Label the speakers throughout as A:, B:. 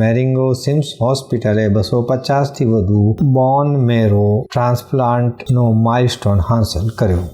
A: મેરિંગો seems હોસ્પિટલે બસો પચાસથી વધુ બોન મેરો ટ્રાન્સપ્લાન્ટનો માઇલસ્ટોન હાંસલ કર્યો.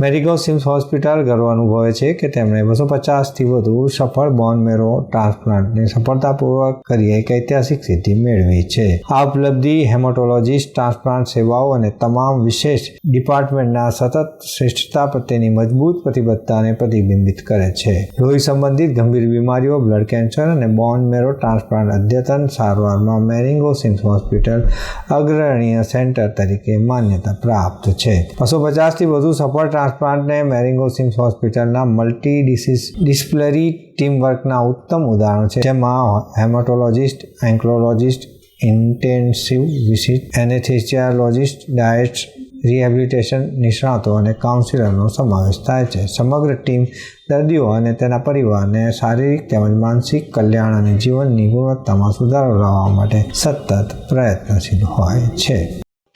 A: મેરિગો સિમ્સ હોસ્પિટલ ગર્વ અનુભવે છે કે તેમણે બસો પચાસથી વધુ સફળ બોન મેરો ટ્રાન્સપ્લાન્ટને સફળતાપૂર્વક કરી એક ઐતિહાસિક સિદ્ધિ મેળવી છે. આ ઉપલબ્ધિ હેમોટોલોજીસ્ટ, ટ્રાન્સપ્લાન્ટ સેવાઓ અને તમામ વિશેષ ડિપાર્ટમેન્ટના સતત શ્રેષ્ઠતા પ્રત્યેની મજબૂત પ્રતિબદ્ધતાને પ્રતિબિંબિત કરે છે. લોહી સંબંધિત ગંભીર બીમારીઓ, બ્લડ કેન્સર અને બોન મેરો ટ્રાન્સપ્લાન્ટ અદ્યતન સારવારમાં મેરિંગો સિમ્સ હોસ્પિટલ અગ્રણીય સેન્ટર તરીકે માન્યતા પ્રાપ્ત છે. બસો પચાસથી વધુ સફળ ટ્રાન્સપ્લાન્ટને મેરિંગોસિમ્સ હોસ્પિટલના મલ્ટી ડિસીઝ ડિસ્પ્લરી ટીમ વર્કના ઉત્તમ ઉદાહરણ છે, જેમાં haematologist oncologist intensive visit anaesthesiologist diet, rehabilitation નિષ્ણાતો અને કાઉન્સિલરનો સમાવેશ થાય છે. સમગ્ર ટીમ દર્દીઓ અને તેના પરિવારને શારીરિક તેમજ માનસિક કલ્યાણ અને જીવનની ગુણવત્તામાં સુધારો લાવવા માટે સતત પ્રયત્નશીલ હોય છે.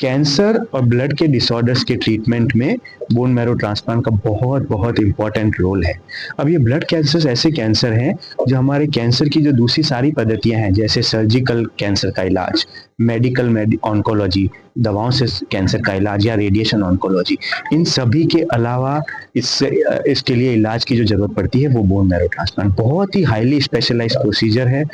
B: कैंसर और ब्लड के डिसऑर्डर्स के ट्रीटमेंट में बोन मैरो ट्रांसप्लांट का बहुत बहुत इंपॉर्टेंट रोल है। अब ये ब्लड कैंसर ऐसे कैंसर हैं जो हमारे कैंसर की जो दूसरी सारी पद्धतियाँ हैं, जैसे सर्जिकल कैंसर का इलाज मेडिकल ऑन्कोलॉजी दवाओं से कैंसर का इलाज या रेडिएशन ऑन्कोलॉजी इन सभी के अलावा इससे, इसके लिए इलाज की जो ज़रूरत पड़ती है, वो बोन मैरो ट्रांसप्लांट बहुत ही हाईली स्पेशलाइज प्रोसीजर है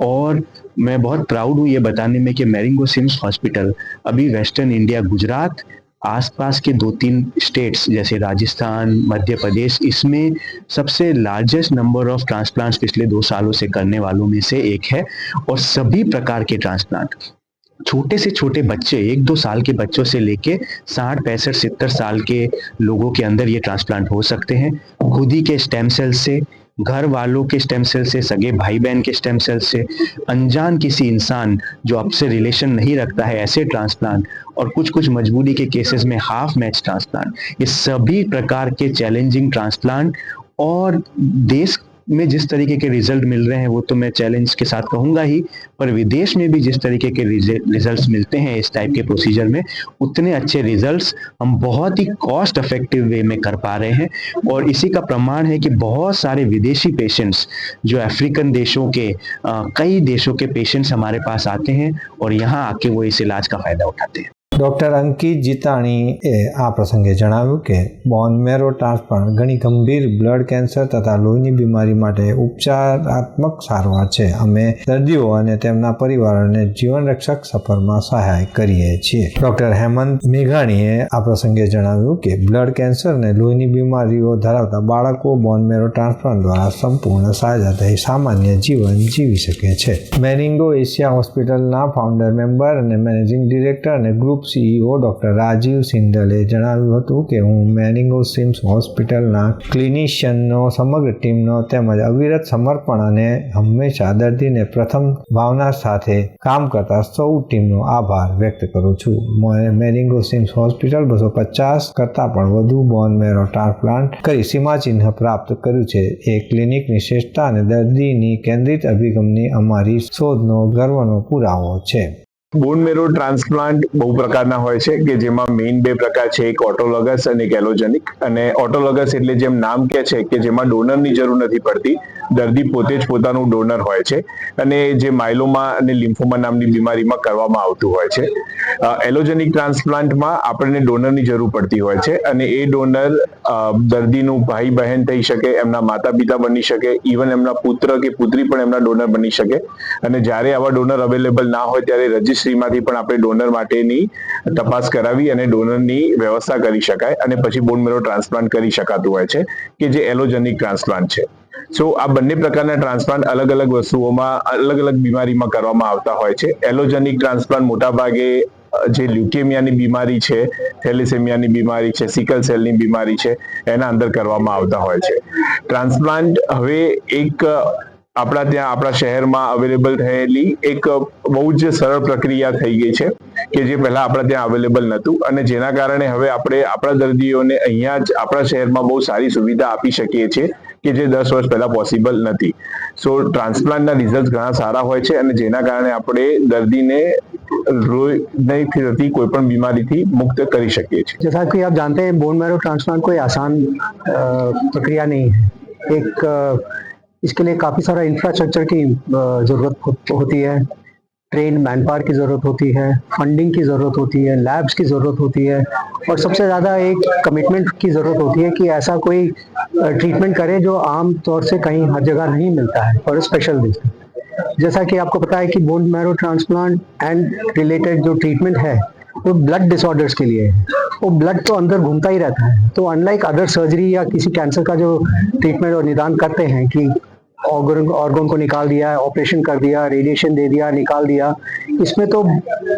B: और मैं बहुत प्राउड हूँ ये बताने में कि मैरिंगो सिम्स हॉस्पिटल अभी वेस्टर्न इंडिया गुजरात आसपास के दो तीन स्टेट्स जैसे राजस्थान, मध्य प्रदेश, इसमें सबसे लार्जेस्ट नंबर ऑफ़ ट्रांसप्लांट्स पिछले दो सालों से करने वालों में से एक है और सभी प्रकार के ट्रांसप्लांट छोटे से छोटे बच्चे, एक दो साल के बच्चों से लेके साठ, पैंसठ, सत्तर साल के लोगों के अंदर ये ट्रांसप्लांट हो सकते हैं। खुद ही के स्टेम सेल से, घर वालों के स्टेम सेल से, सगे भाई बहन के स्टेम सेल से, अनजान किसी इंसान जो आपसे रिलेशन नहीं रखता है, ऐसे ट्रांसप्लांट और कुछ कुछ मजबूरी के केसेस में हाफ़ मैच ट्रांसप्लांट। ये सभी प्रकार के चैलेंजिंग ट्रांसप्लांट और देश में जिस तरीके के रिज़ल्ट मिल रहे हैं वो तो मैं चैलेंज के साथ कहूँगा ही पर विदेश में भी जिस तरीके के रिजल्ट्स मिलते हैं इस टाइप के प्रोसीजर में उतने अच्छे रिजल्ट्स हम बहुत ही कॉस्ट इफ़ेक्टिव वे में कर पा रहे हैं। और इसी का प्रमाण है कि बहुत सारे विदेशी पेशेंट्स जो अफ्रीकन देशों के आ, कई देशों के पेशेंट्स हमारे पास आते हैं और यहाँ आके वो इस इलाज का फ़ायदा उठाते हैं।
A: ડૉક્ટર અંકિત જીતાણીએ આ પ્રસંગે જણાવ્યું કે બોન મેરો ટ્રાન્સપ્લાન્ટ ઘણી ગંભીર બ્લડ કેન્સર તથા લોહીની બીમારી માટે ઉપચારાત્મક સારવાર છે. અમે દર્દીઓ અને તેમના પરિવારોને જીવનરક્ષક સફરમાં સહાય કરીએ છીએ. ડૉક્ટર હેમંત મેઘાણીએ આ પ્રસંગે જણાવ્યું કે બ્લડ કેન્સર અને લોહીની બીમારીઓ ધરાવતા બાળકો બોન મેરો ટ્રાન્સપ્લાન્ટ દ્વારા સંપૂર્ણ સાજા થઈ સામાન્ય જીવન જીવી શકે છે. મેરિંગો એશિયા હોસ્પિટલના ફાઉન્ડર મેમ્બર અને મેનેજિંગ ડિરેક્ટર અને ગ્રુપ સીઈઓ ડૉક્ટર રાજીવ સિંધલે જણાવ્યું હતું કે હું મેનિંગો સિમ્સ હોસ્પિટલના ક્લિનિશિયનનો, સમગ્ર ટીમનો તેમજ અવિરત સમર્પણ અને હંમેશા દર્દીને પ્રથમ ભાવના સાથે કામ કરતા સૌ ટીમનો આભાર વ્યક્ત કરું છું. મેરિંગો સિમ્સ હોસ્પિટલ બસો પચાસ કરતાં પણ વધુ બોન મેરો ટ્રાન્સપ્લાન્ટ કરી સીમાચિહ્ન પ્રાપ્ત કર્યું છે. એ ક્લિનિકની શ્રેષ્ઠતા અને દર્દીની કેન્દ્રિત અભિગમની અમારી શોધનો, ગર્વનો પુરાવો છે.
C: બોન મેરો ટ્રાન્સપ્લાન્ટ બહુ પ્રકારના હોય છે કે જેમાં મેઇન બે પ્રકાર છે, એક ઓટોલોગસ અને એક એલોજેનિક. અને ઓટોલોગસ એટલે જેમ નામ કે છે કે જેમાં ડોનરની જરૂર નથી પડતી, દર્દી પોતે જ પોતાનું ડોનર હોય છે અને જે માઇલોમા અને લિમ્ફોમા નામની બીમારીમાં કરવામાં આવતું હોય છે. એલોજેનિક ટ્રાન્સપ્લાન્ટમાં આપણને ડોનરની જરૂર પડતી હોય છે અને એ ડોનર દર્દીનું ભાઈ બહેન થઈ શકે, એમના માતા પિતા બની શકે ઇવન એમના પુત્ર કે પુત્રી પણ એમના ડોનર બની શકે. અને જ્યારે આવા ડોનર અવેલેબલ ના હોય ત્યારે રજિસ્ટર રજિસ્ટ્રીમાંથી પણ આપણે ડોનર માટેની તપાસ કરાવી અને ડોનરની વ્યવસ્થા કરી શકાય અને પછી બોન મેરો ટ્રાન્સપ્લાન્ટ કરી શકાતું હોય છે કે જે એલોજેનિક ટ્રાન્સપ્લાન્ટ છે. સો આ બંને પ્રકારના ટ્રાન્સપ્લાન્ટ અલગ અલગ વસ્તુઓમાં અલગ અલગ બીમારીમાં કરવામાં આવતા હોય છે. એલોજેનિક ટ્રાન્સપ્લાન્ટ મોટા ભાગે જે લ્યુકેમિયાની બીમારી છે થેલિસેમિયાની બીમારી છે સિકલ સેલની બીમારી છે, એના અંદર કરવામાં આવતા હોય છે. ટ્રાન્સપ્લાન્ટ હવે એક આપણા ત્યાં આપણા શહેરમાં અવેલેબલ થયેલી એક બહુ જ સરળ પ્રક્રિયા થઈ ગઈ છે કે જે પહેલા આપણા ત્યાં અવેલેબલ નહોતું અને જેના કારણે હવે આપણે આપણા દર્દીઓને અહીંયા જ આપણા શહેરમાં બહુ સારી સુવિધા આપી શકીએ છીએ કે જે દસ વર્ષ પહેલા પોસિબલ નથી સો ટ્રાન્સપ્લાન્ટના રિઝલ્ટ ઘણા સારા હોય છે અને જેના કારણે આપણે દર્દીને नहीं थी कोई पण बीमारी थी मुक्त कर શકીએ છીએ
D: जैसा कि आप जानते हैं बोन मैरो ट्रांसप्लांट कोई आसान प्रक्रिया नहीं है एक इसके लिए काफ़ी सारा इंफ्रास्ट्रक्चर की ज़रूरत होती है। ट्रेन मैन पावर की ज़रूरत होती है फंडिंग की ज़रूरत होती है लैब्स की ज़रूरत होती है और सबसे ज़्यादा एक कमिटमेंट की ज़रूरत होती है कि ऐसा कोई ट्रीटमेंट करे जो आम तौर से कहीं हर जगह नहीं मिलता है और स्पेशल रीजन जैसा कि आपको पता है कि bone marrow transplant and related जो ट्रीटमेंट है, वो ब्लड डिसऑर्डर्स के लिए है। वो ब्लड तो अंदर घूमता ही रहता है। तो अनलाइक अदर सर्जरी या किसी कैंसर का जो ट्रीटमेंट और निदान करते हैं कि ऑर्गन ऑर्गन को निकाल दिया ऑपरेशन कर दिया रेडिएशन दे दिया, निकाल दिया। इसमें तो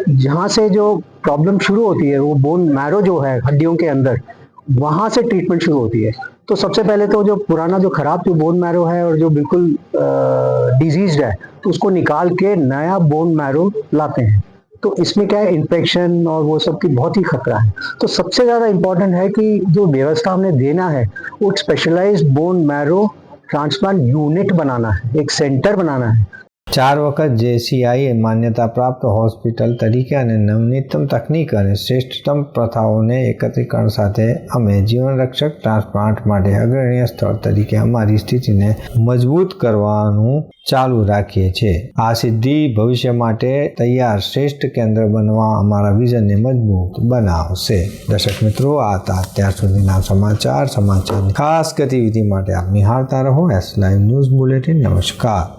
D: जहाँ से जो प्रॉब्लम शुरू होती है, वो बोन मैरो जो है, हड्डियों के अंदर, वहाँ से ट्रीटमेंट शुरू होती है। तो सबसे पहले तो जो पुराना, जो खराब जो बोन मैरो है और जो बिल्कुल डिज़ीज़ है तो उसको निकाल के नया बोन मैरो लाते हैं। तो इसमें क्या है इन्फेक्शन और वो सब की बहुत ही खतरा है। तो सबसे ज़्यादा इम्पोर्टेंट है कि जो व्यवस्था हमने देना है, वो specialised bone marrow transplant unit बनाना है एक सेंटर बनाना है
A: ચાર વખત જેસીઆઈએ માન્યતા પ્રાપ્ત હોસ્પિટલ તરીકે અને નવનીતમ તકનીક અને શ્રેષ્ઠતમ પ્રથાઓને એકત્રીકરણ સાથે અમે જીવનરક્ષક ટ્રાન્સપ્લાન્ટ માટે અગ્રણીય સ્થળ તરીકે અમારી સ્થિતિને મજબૂત કરવાનું ચાલુ રાખીએ છીએ. આ સિદ્ધિ ભવિષ્ય માટે તૈયાર શ્રેષ્ઠ કેન્દ્ર બનવા અમારા વિઝનને મજબૂત બનાવશે. દર્શક મિત્રો, આ હતા અત્યાર સુધીના સમાચાર. સમાચારની ખાસ ગતિવિધિ માટે આપ નિહાળતા રહો. એસ લાઈવ ન્યૂઝ બુલેટિન નમસ્કાર.